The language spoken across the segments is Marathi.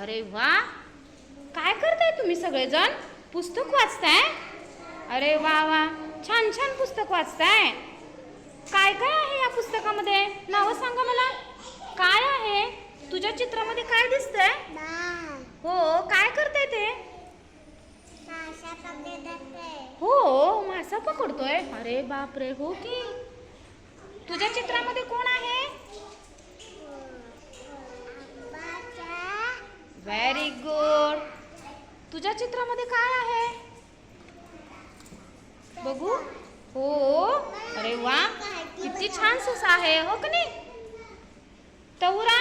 अरे वा. काय करताय तुम्ही सगळेजण? पुस्तक वाचताय? अरे वा वा. छान छान पुस्तक वाचताय. काय काय आहे या पुस्तकामध्ये? नावं सांगा मला. काय आहे? तुझ्या चित्रामध्ये काय दिसतंय? हो काय करताय ते? हो मासा पकडतोय. अरे बापरे हो की. तुझ्या चित्रामध्ये कोण आहे व्हेरी गुड तुझ्या चित्रामध्ये काय आहे? बघू. हो. अरे वा. किती छान ससा आहे हो का नाही? तवरा.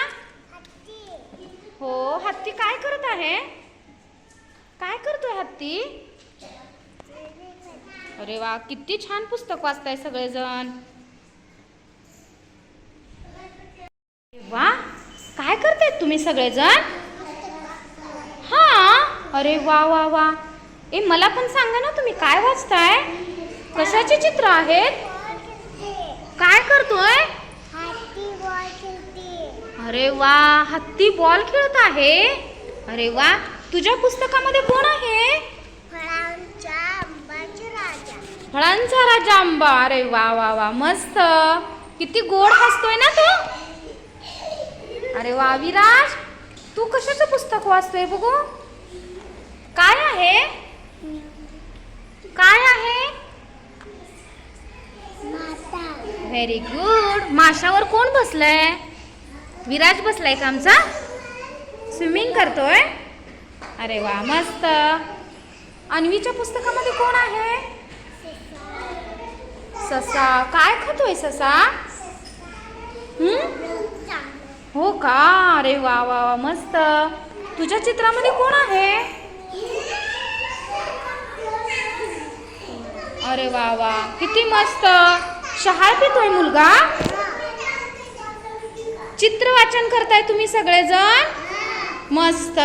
हो. हत्ती काय करत आहे? काय करतोय हत्ती? अरे वा. किती छान पुस्तक वाचताय सगळेजण. वा. काय करतायत तुम्ही सगळेजण? अरे वा वा वा. ए मला पण सांगा ना तुम्ही काय वाचताय? कशाचे चित्र आहेत? काय करतोय? अरे वा हत्ती बॉल खेळत आहे? अरे वा तुझ्या पुस्तकामध्ये कोण आहे? फळांचा राजा. आंबा. अरे वा वा वा. मस्त. किती गोड हसतोय ना तो? अरे वा विराज तू कशाचं पुस्तक वाचतोय बघू? काय आहे? काय आहे? व्हेरी गुड माशावर कोण बसलाय? विराज बसलाय का आमचा? स्विमिंग करतोय. अरे वा मस्त. अन्वीच्या पुस्तकामध्ये कोण आहे? ससा. काय खातोय ससा? हम्म हो का? अरे वा वा वा मस्त. तुझ्या चित्रामध्ये कोण आहे? अरे वा वा. किती मस्त. शहाळ पितोय मुलगा? चित्र वाचन करताय तुम्ही सगळेजण? मस्त.